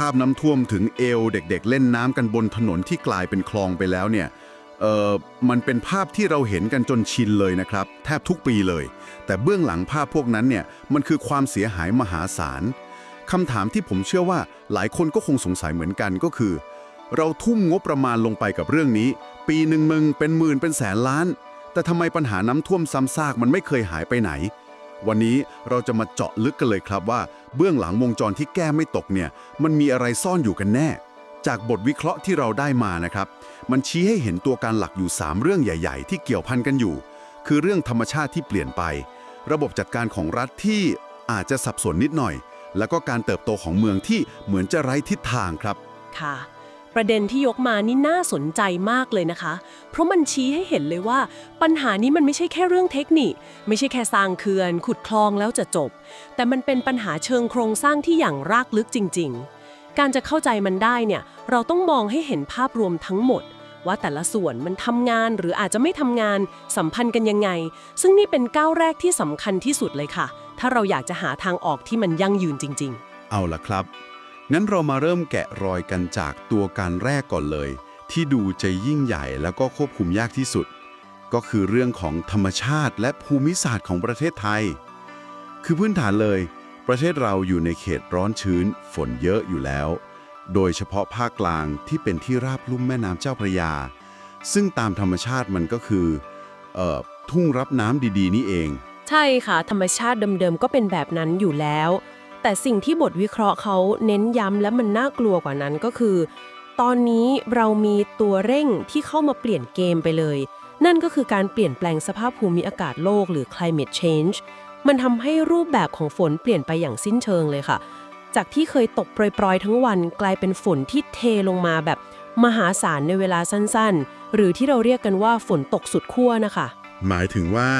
ภาพน้ำท่วมถึงเอวเด็กๆ เล่นน้ำกันบนถนนที่กลายเป็นคลองไปแล้วเนี่ยเออมันเป็นภาพที่เราเห็นกันจนชินเลยนะครับ แทบทุกปีเลย แต่เบื้องหลังภาพพวกนั้นเนี่ยมันคือความเสียหายมหาศาลคำถามที่ผมเชื่อว่าหลายคนก็คงสงสัยเหมือนกันก็คือ เราทุ่มงบประมาณลงไปกับเรื่องนี้ ปีหนึ่งมึงเป็นหมื่นเป็นแสนล้าน แต่ทำไมปัญหาน้ำท่วมซ้ำซากมันไม่เคยหายไปไหน วันนี้เราจะมาเจาะลึกกันเลยครับว่า เบื้องหลังวงจรที่แก้ไม่ตกเนี่ย มันมีอะไรซ่อนอยู่กันแน่ จากบทวิเคราะห์ที่เราได้มานะครับ มันชี้ให้เห็นตัวการหลักอยู่ 3 เรื่องใหญ่ ๆ ที่เกี่ยวพันกันอยู่ คือเรื่องธรรมชาติที่เปลี่ยนไป ระบบจัดการของรัฐที่อาจจะสับสนนิดหน่อย แล้วก็การเติบโตของเมืองที่เหมือนจะไร้ทิศทางครับ ค่ะ ประเด็นที่ยกมานี่น่าสนใจมากเลยนะคะ เพราะมันชี้ให้เห็นเลยว่า ปัญหานี้มันไม่ใช่แค่เรื่องเทคนิค ไม่ใช่แค่สร้างเขื่อน ขุดคลองแล้วจะจบ แต่มันเป็นปัญหาเชิงโครงสร้างที่อย่างรากลึกจริง ๆ การจะเข้าใจมันได้เนี่ยเราต้องมองให้เห็นภาพรวมทั้งหมด ว่าแต่ละส่วนมันทำงานหรืออาจจะไม่ทำงาน สัมพันธ์กันยังไง ซึ่งนี่เป็นก้าวแรกที่สำคัญที่สุดเลยค่ะ ถ้าเราอยากจะหาทางออกที่มันยั่งยืนจริง ๆ เอาล่ะครับ งั้นเรามาเริ่มแกะรอยกันจากตัวการแรกก่อนเลย ที่ดูจะยิ่งใหญ่แล้วก็ควบคุมยากที่สุด ก็คือเรื่องของธรรมชาติและภูมิศาสตร์ของประเทศไทย คือพื้นฐานเลย ประเทศเราอยู่ในเขตร้อนชื้น ฝนเยอะอยู่แล้ว โดยเฉพาะภาคกลางที่เป็นที่ราบลุ่มแม่น้ำเจ้าพระยา ซึ่งตามธรรมชาติมันก็คือเอ่อทุ่งรับน้ำดีๆ นี่เอง ใช่ค่ะ ธรรมชาติเดิมๆก็เป็นแบบนั้นอยู่แล้ว แต่สิ่งที่บทวิเคราะห์เขาเน้นย้ำและมันน่ากลัวกว่านั้นก็คือ ตอนนี้เรามีตัวเร่งที่เข้ามาเปลี่ยนเกมไปเลย นั่นก็คือการเปลี่ยนแปลงสภาพภูมิอากาศโลกหรือ climate change มันทำให้รูปแบบของฝนเปลี่ยนไปอย่างสิ้นเชิงเลยค่ะ จากที่เคยตกโปรยๆทั้งวันกลายเป็นฝนที่เทลงมาแบบมหาศาลในเวลาสั้นๆ หรือที่เราเรียกกันว่าฝนตกสุดขั้วนะคะ หมายถึงว่า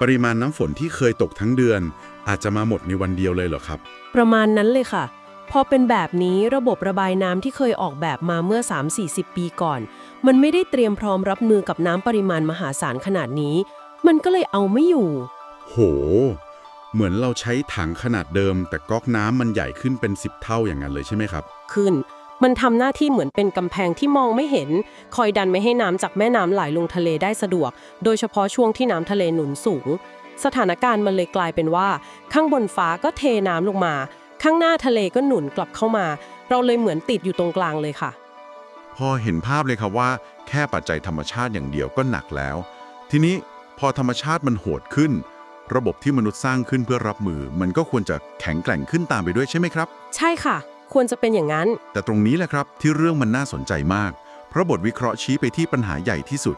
ปริมาณน้ำฝนที่เคยตกทั้งเดือน อาจจะมาหมดในวันเดียวเลยเหรอครับ ประมาณนั้นเลยค่ะ พอเป็นแบบนี้ระบบระบายน้ำที่เคยออกแบบมาเมื่อ 3-40 ปีก่อน มันไม่ได้เตรียมพร้อมรับมือกับน้ำปริมาณมหาศาลขนาดนี้ มันก็เลยเอาไม่อยู่ โห เหมือนเราใช้ถังขนาดเดิม แต่ก๊อกน้ำมันใหญ่ขึ้นเป็น 10 เท่าอย่างนั้นเลยใช่ไหมครับ ขึ้น มันทำหน้าที่เหมือนเป็นกำแพงที่มองไม่เห็น คอยดันไม่ให้น้ำจากแม่น้ำไหลลงทะเลได้สะดวก โดยเฉพาะช่วงที่น้ำทะเลหนุนสูง สถานการณ์มันเลยกลายเป็นว่า ข้างบนฟ้าก็เทน้ำลงมา ข้างหน้าทะเลก็หนุนกลับเข้ามา เราเลยเหมือนติดอยู่ตรงกลางเลยค่ะ พอเห็นภาพเลยครับว่า แค่ปัจจัยธรรมชาติอย่างเดียวก็หนักแล้ว ทีนี้พอธรรมชาติมันโหดขึ้น ระบบที่มนุษย์สร้างขึ้นเพื่อรับมือ มันก็ควรจะแข็งแกร่งขึ้นตามไปด้วยใช่ไหมครับ ใช่ค่ะ ควรจะเป็นอย่างนั้น แต่ตรงนี้แหละครับที่เรื่องมันน่าสนใจมาก เพราะบทวิเคราะห์ชี้ไปที่ปัญหาใหญ่ที่สุด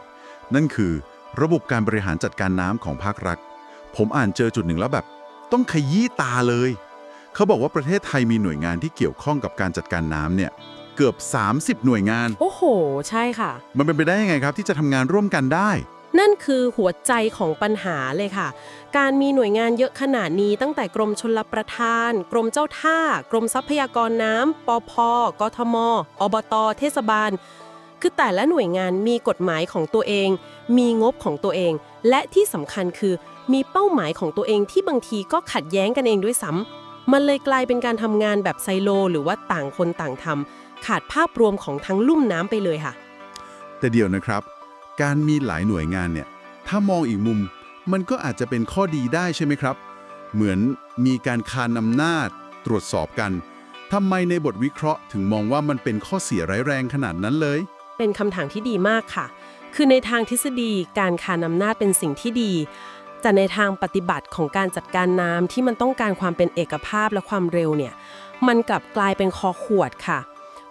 นั่นคือ ระบบการบริหารจัดการน้ำของภาครัฐ ผมอ่านเจอจุดหนึ่งแล้วแบบ ต้องขยี้ตาเลย เขาบอกว่าประเทศไทยมีหน่วยงานที่เกี่ยวข้องกับการจัดการน้ำเนี่ย เกือบ 30 หน่วยงาน โอ้โห ใช่ค่ะ มันเป็นไปได้ยังไงครับ ที่จะทำงานร่วมกันได้ นั่นคือหัวใจของปัญหาเลยค่ะ การมีหน่วยงานเยอะขนาดนี้ตั้งแต่กรมชลประทาน กรมเจ้าท่า กรมทรัพยากรน้ำปพกทม อบต เทศบาล คือแต่ละหน่วยงานมีกฎหมายของตัวเอง มีงบของตัวเอง และที่สำคัญคือ มีเป้าหมายของตัวเองที่บางทีก็ขัดแย้งกันเองด้วยซ้ำมันเลยกลายเป็นการทำงานแบบไซโล หรือว่าต่างคนต่างทำขาดภาพรวมของทั้งลุ่มน้ำไปเลยค่ะ แต่เดี๋ยวนะครับ การมีหลายหน่วยงานเนี่ย ถ้ามองอีกมุม มันก็อาจจะเป็นข้อดีได้ใช่ไหมครับ เหมือนมีการคานอำนาจตรวจสอบกันทำไมในบทวิเคราะห์ถึงมองว่ามันเป็นข้อเสียร้ายแรงขนาดนั้นเลย เป็นคำถามที่ดีมากค่ะ คือในทางทฤษฎีการคานอำนาจเป็นสิ่งที่ดี แต่ในทางปฏิบัติของการจัดการน้ำที่มันต้องการความเป็นเอกภาพและความเร็วเนี่ย มันกลับกลายเป็นคอขวดค่ะ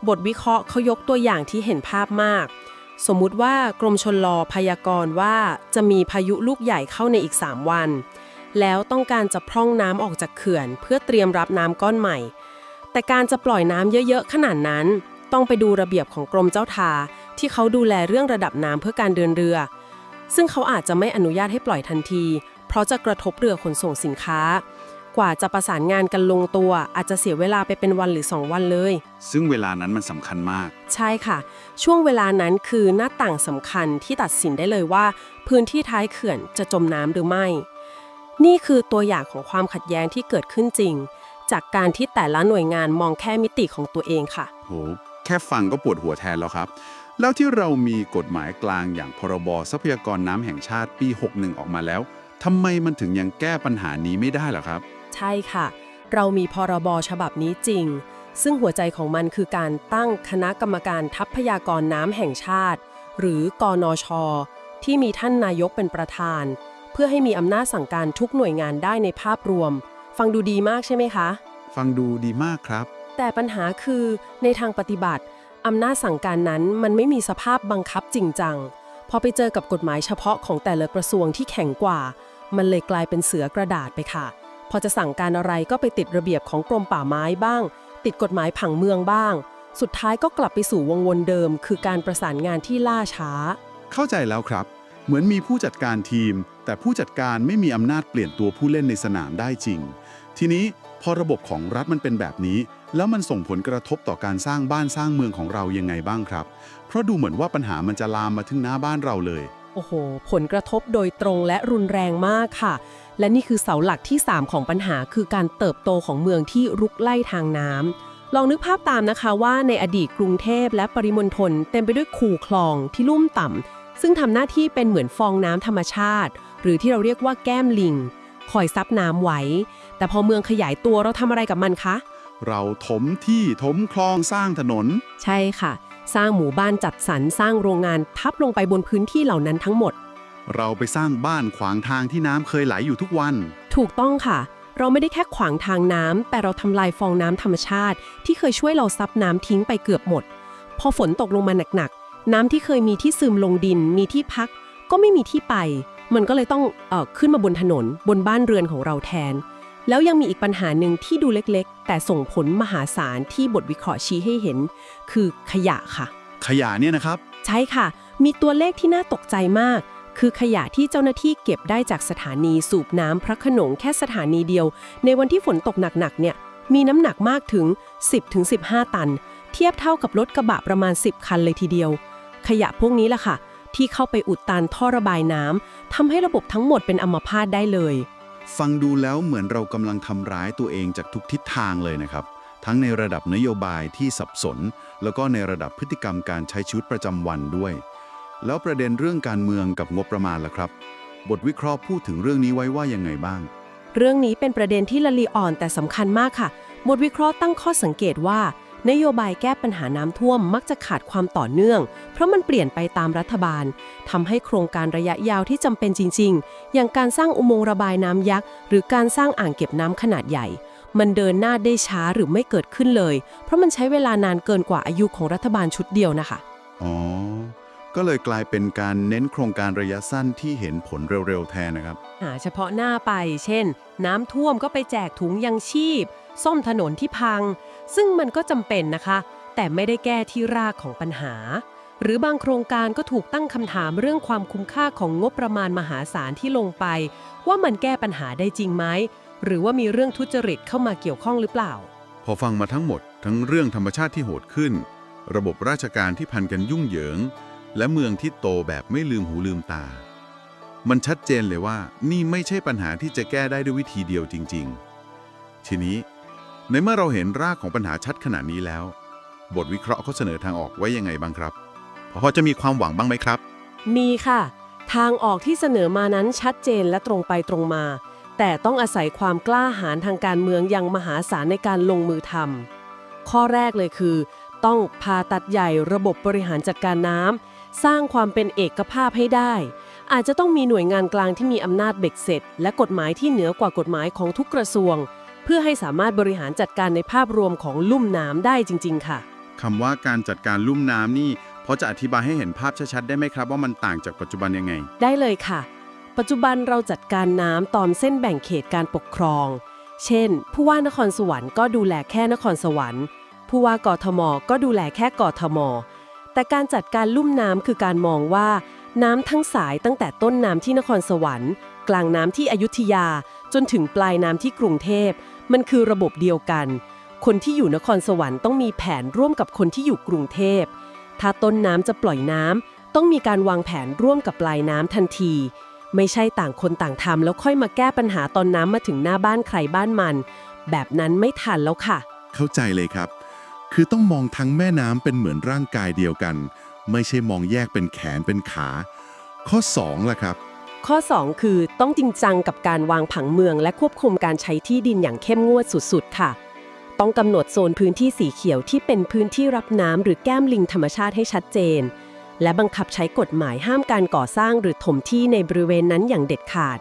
บทวิเคราะห์เขายกตัวอย่างที่เห็นภาพมาก สมมุติว่ากรมชลลพยากรณ์ว่าจะมีพายุลูกใหญ่เข้าในอีก 3 วัน แล้วต้องการจะพร่องน้ำออกจากเขื่อน เพื่อเตรียมรับน้ำก้อนใหม่ แต่การจะปล่อยน้ำเยอะๆขนาดนั้น ต้องไปดูระเบียบของกรมเจ้าทา ที่เขาดูแลเรื่องระดับน้ำเพื่อการเดินเรือซึ่งเขาอาจจะไม่อนุญาตให้ปล่อยทันที เพราะจะกระทบเรือขนส่งสินค้า กว่าจะประสานงานกันลงตัวอาจจะเสียเวลาไปเป็นวันหรือ 2 วันเลย ซึ่งเวลานั้นมันสำคัญมาก ใช่ค่ะ ช่วงเวลานั้นคือหน้าต่างสำคัญที่ตัดสินได้เลยว่า พื้นที่ท้ายเขื่อนจะจมน้ำหรือไม่ นี่คือตัวอย่างของความขัดแย้งที่เกิดขึ้นจริง จากการที่แต่ละหน่วยงานมองแค่มิติของตัวเองค่ะโหแค่ฟังก็ปวดหัวแทนแล้วครับ แล้วที่เรามีกฎหมายกลางอย่างพรบทรัพยากรน้ำแห่งชาติปี 61 ออกมาแล้ว ทำไมมันถึงยังแก้ปัญหานี้ไม่ได้ล่ะครับ ใช่ค่ะ เรามีพรบฉบับนี้จริง ซึ่งหัวใจของมันคือการตั้งคณะกรรมการทรัพยากรน้ำแห่งชาติ หรือกอนอชที่มีท่านนายกเป็นประธาน เพื่อให้มีอำนาจสั่งการทุกหน่วยงานได้ในภาพรวม ฟังดูดีมากใช่ไหมคะ ฟังดูดีมากครับ แต่ปัญหาคือในทางปฏิบัติอำนาจสั่งการนั้นมันไม่มีสภาพบังคับจริงจังพอไปเจอกับกฎหมายเฉพาะของแต่ละกระทรวงที่แข็งกว่า มันเลยกลายเป็นเสือกระดาษไปค่ะ พอจะสั่งการอะไรก็ไปติดระเบียบของกรมป่าไม้บ้าง ติดกฎหมายผังเมืองบ้าง สุดท้ายก็กลับไปสู่วงวนเดิม คือการประสานงานที่ล่าช้า เข้าใจแล้วครับ เหมือนมีผู้จัดการทีม แต่ผู้จัดการไม่มีอำนาจเปลี่ยนตัวผู้เล่นในสนามได้จริง ทีนี้พอระบบของรัฐมันเป็นแบบนี้ แล้วมันส่งผลกระทบต่อการสร้างบ้านสร้างเมืองของเรายังไงบ้างครับ เพราะดูเหมือนว่าปัญหามันจะลามมาถึงหน้าบ้านเราเลย โอ้โห ผลกระทบโดยตรงและรุนแรงมากค่ะ และนี่คือเสาหลักที่ 3 ของปัญหาคือการเติบโตของเมืองที่รุกไล่ทางน้ำลองนึกภาพตามนะคะว่าในอดีตกรุงเทพและปริมณฑลเต็มไปด้วยคูคลองที่ลุ่มต่ำซึ่งทำหน้าที่เป็นเหมือนฟองน้ำธรรมชาติ หรือที่เราเรียกว่าแก้มลิง คอยซับน้ำไว้ แต่พอเมืองขยายตัวเราทำอะไรกับมันคะเราถมที่ถมคลองสร้างถนน ใช่ค่ะ สร้างหมู่บ้านจัดสรรสร้างโรงงานทับลงไปบนพื้นที่เหล่านั้นทั้งหมด เราไปสร้างบ้านขวางทางที่น้ำเคยไหลอยู่ทุกวัน ถูกต้องค่ะ เราไม่ได้แค่ขวางทางน้ำแต่เราทำลายฟองน้ำธรรมชาติ ที่เคยช่วยเราซับน้ำทิ้งไปเกือบหมด พอฝนตกลงมาหนักๆน้ำที่เคยมีที่ซึมลงดิน มีที่พัก ก็ไม่มีที่ไป มันก็เลยต้องเอ่อขึ้นมาบนถนน บนบ้านเรือนของเราแทน แล้วยังมีอีกปัญหาหนึ่งที่ดูเล็กๆ แต่ส่งผลมหาศาลที่บทวิเคราะห์ชี้ให้เห็น คือขยะค่ะ ขยะเนี่ยนะครับ ใช่ค่ะ มีตัวเลขที่น่าตกใจมาก คือขยะที่เจ้าหน้าที่เก็บได้จากสถานีสูบน้ำพระโขนงแค่สถานีเดียว ในวันที่ฝนตกหนักๆเนี่ย มีน้ำหนักมากถึง 10-15 ตัน เทียบเท่ากับรถกระบะประมาณ 10 คันเลยทีเดียว ขยะพวกนี้ล่ะค่ะ ที่เข้าไปอุดตันท่อระบายน้ำทำให้ระบบทั้งหมดเป็นอัมพาตได้เลย ฟังดูแล้วเหมือนเรากำลังทำร้ายตัวเองจากทุกทิศทางเลยนะครับ ทั้งในระดับนโยบายที่สับสน แล้วก็ในระดับพฤติกรรมการใช้ชีวิตประจำวันด้วย แล้วประเด็นเรื่องการเมืองกับงบประมาณล่ะครับ บทวิเคราะห์พูดถึงเรื่องนี้ไว้ว่ายังไงบ้าง เรื่องนี้เป็นประเด็นที่ละเอียดอ่อนแต่สำคัญมากค่ะ บทวิเคราะห์ตั้งข้อสังเกตว่า นโยบายแก้ปัญหาน้ำท่วมมักจะขาดความต่อเนื่อง เพราะมันเปลี่ยนไปตามรัฐบาลทำให้โครงการระยะยาวที่จำเป็นจริง ๆ อย่างการสร้างอุโมงค์ระบายน้ำยักษ์ หรือการสร้างอ่างเก็บน้ำขนาดใหญ่ มันเดินหน้าได้ช้าหรือไม่เกิดขึ้นเลย เพราะมันใช้เวลานานเกินกว่าอายุของรัฐบาลชุดเดียวนะคะอ๋อก็เลยกลายเป็นการเน้นโครงการระยะสั้นที่เห็นผลเร็วๆแทนนะครับหาเฉพาะหน้าไป เช่น น้ำท่วมก็ไปแจกถุงยังชีพ ซ่อมถนนที่พัง ซึ่งมันก็จำเป็นนะคะ แต่ไม่ได้แก้ที่รากของปัญหา หรือบางโครงการก็ถูกตั้งคำถามเรื่องความคุ้มค่าของงบประมาณมหาศาลที่ลงไป ว่ามันแก้ปัญหาได้จริงไหมหรือว่ามีเรื่องทุจริตเข้ามาเกี่ยวข้องหรือเปล่า พอฟังมาทั้งหมด ทั้งเรื่องธรรมชาติที่โหดขึ้น ระบบราชการที่พันกันยุ่งเหยิง และเมืองที่โตแบบไม่ลืมหูลืมตา มันชัดเจนเลยว่านี่ไม่ใช่ปัญหาที่จะแก้ได้ด้วยวิธีเดียวจริง ๆ ทีนี้ ในเมื่อเราเห็นรากของปัญหาชัดขนาดนี้แล้ว บทวิเคราะห์เขาเสนอทางออกไว้ยังไงบ้างครับ พอจะมีความหวังบ้างไหมครับ มีค่ะ ทางออกที่เสนอมานั้นชัดเจนและตรงไปตรงมา แต่ต้องอาศัยความกล้าหาญทางการเมืองอย่างมหาศาลในการลงมือทำข้อแรกเลยคือ ต้องผ่าตัดใหญ่ระบบบริหารจัดการน้ำสร้างความเป็นเอกภาพให้ได้ อาจจะต้องมีหน่วยงานกลางที่มีอำนาจเบ็ดเสร็จ และกฎหมายที่เหนือกว่ากฎหมายของทุกกระทรวง เพื่อให้สามารถบริหารจัดการในภาพรวมของลุ่มน้ำได้จริง ๆ ค่ะ คำว่าการจัดการลุ่มน้ำนี่พอจะอธิบายให้เห็นภาพชัดๆได้ไหมครับ ว่ามันต่างจากปัจจุบันยังไง ได้เลยค่ะ ปัจจุบันเราจัดการน้ำตามเส้นแบ่งเขตการปกครอง เช่น ผู้ว่านครสวรรค์ก็ดูแลแค่นครสวรรค์ ผู้ว่ากทม ก็ดูแลแค่กทม แต่การจัดการลุ่มน้ำคือการมองว่า น้ำทั้งสายตั้งแต่ต้นน้ำที่นครสวรรค์ กลางน้ำที่อยุธยา จนถึงปลายน้ำที่กรุงเทพ มันคือระบบเดียวกัน คนที่อยู่นครสวรรค์ต้องมีแผนร่วมกับคนที่อยู่กรุงเทพ ถ้าต้นน้ำจะปล่อยน้ำต้องมีการวางแผนร่วมกับปลายน้ำทันที ไม่ใช่ต่างคนต่างทำแล้วค่อยมาแก้ปัญหาตอนน้ำมาถึงหน้าบ้านใครบ้านมัน แบบนั้นไม่ทันแล้วค่ะ เข้าใจเลยครับ คือต้องมองทั้งแม่น้ำเป็นเหมือนร่างกายเดียวกัน ไม่ใช่มองแยกเป็นแขนเป็นขา ข้อ2ล่ะครับ ข้อ 2 คือต้องจริงจังกับการวางผังเมือง และควบคุมการใช้ที่ดินอย่างเข้มงวดสุดๆ ค่ะ ต้องกำหนดโซนพื้นที่สีเขียวที่เป็นพื้นที่รับน้ำหรือแก้มลิงธรรมชาติให้ชัดเจน และบังคับใช้กฎหมายห้ามการก่อสร้างหรือถมที่ในบริเวณนั้นอย่างเด็ดขาด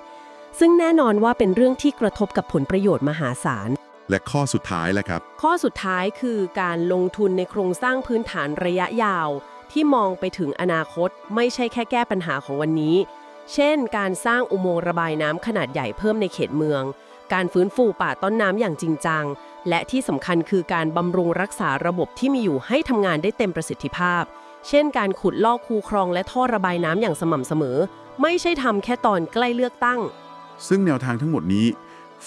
ซึ่งแน่นอนว่าเป็นเรื่องที่กระทบกับผลประโยชน์มหาศาลและข้อสุดท้ายล่ะครับ ข้อสุดท้ายคือการลงทุนในโครงสร้างพื้นฐานระยะยาว ที่มองไปถึงอนาคต ไม่ใช่แค่แก้ปัญหาของวันนี้ เช่น การสร้างอุโมงค์ระบายน้ำขนาดใหญ่เพิ่มในเขตเมือง การฟื้นฟูป่าต้นน้ำอย่างจริงจัง และที่สำคัญคือการบำรุงรักษาระบบที่มีอยู่ให้ทำงานได้เต็มประสิทธิภาพ เช่น การขุดลอกคูคลองและท่อระบายน้ำอย่างสม่ำเสมอ ไม่ใช่ทำแค่ตอนใกล้เลือกตั้ง ซึ่งแนวทางทั้งหมดนี้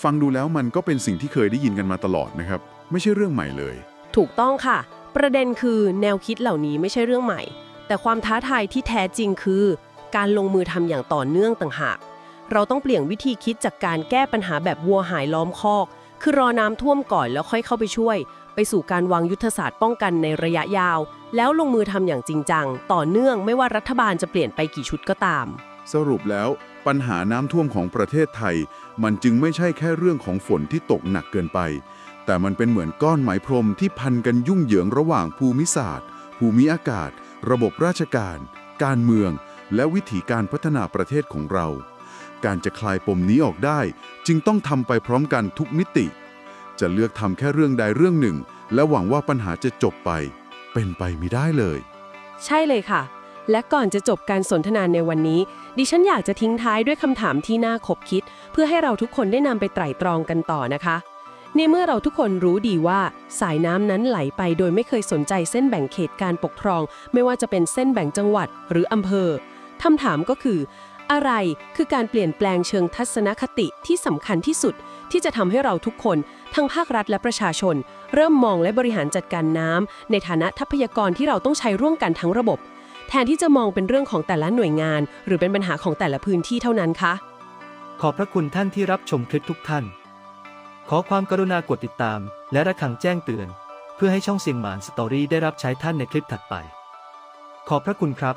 ฟังดูแล้วมันก็เป็นสิ่งที่เคยได้ยินกันมาตลอดนะครับ ไม่ใช่เรื่องใหม่เลย ถูกต้องค่ะ ประเด็นคือแนวคิดเหล่านี้ไม่ใช่เรื่องใหม่ แต่ความท้าทายที่แท้จริงคือ การลงมือทำอย่างต่อเนื่องต่างหาก เราต้องเปลี่ยนวิธีคิดจากการแก้ปัญหาแบบวัวหายล้อมคอก คือรอน้ำท่วมก่อนแล้วค่อยเข้าไปช่วย ไปสู่การวางยุทธศาสตร์ป้องกันในระยะยาว แล้วลงมือทำอย่างจริงจัง ต่อเนื่องไม่ว่ารัฐบาลจะเปลี่ยนไปกี่ชุดก็ตาม สรุปแล้วปัญหาน้ำท่วมของประเทศไทย มันจึงไม่ใช่แค่เรื่องของฝนที่ตกหนักเกินไป แต่มันเป็นเหมือนก้อนไหมพรมที่พันกันยุ่งเหยิงระหว่างภูมิศาสตร์ ภูมิอากาศ ระบบราชการ การเมือง และวิถีการพัฒนาประเทศของเรา การจะคลายปมนี้ออกได้ จึงต้องทำไปพร้อมกันทุกมิติ จะเลือกทำแค่เรื่องใดเรื่องหนึ่ง และหวังว่าปัญหาจะจบไป เป็นไปไม่ได้เลย ใช่เลยค่ะ และก่อนจะจบการสนทนาในวันนี้ ดิฉันอยากจะทิ้งท้ายด้วยคำถามที่น่าคบคิด เพื่อให้เราทุกคนได้นำไปไตร่ตรองกันต่อนะคะในเมื่อเราทุกคนรู้ดีว่าสายน้ำนั้นไหลไปโดยไม่เคยสนใจเส้นแบ่งเขตการปกครอง ไม่ว่าจะเป็นเส้นแบ่งจังหวัดหรืออำเภอ คำถามก็คือ อะไรคือการเปลี่ยนแปลงเชิงทัศนคติที่สำคัญที่สุด ที่จะทำให้เราทุกคน ทั้งภาครัฐและประชาชน เริ่มมองและบริหารจัดการน้ำในฐานะทรัพยากรที่เราต้องใช้ร่วมกันทั้งระบบ แทนที่จะมองเป็นเรื่องของแต่ละหน่วยงาน หรือเป็นปัญหาของแต่ละพื้นที่เท่านั้นคะ ขอบพระคุณท่านที่รับชมคลิปทุกท่าน ขอความกรุณากดติดตาม และระฆังแจ้งเตือน เพื่อให้ช่องเสียงหมานสตอรี่ได้รับใช้ท่านในคลิปถัดไป ขอบพระคุณครับ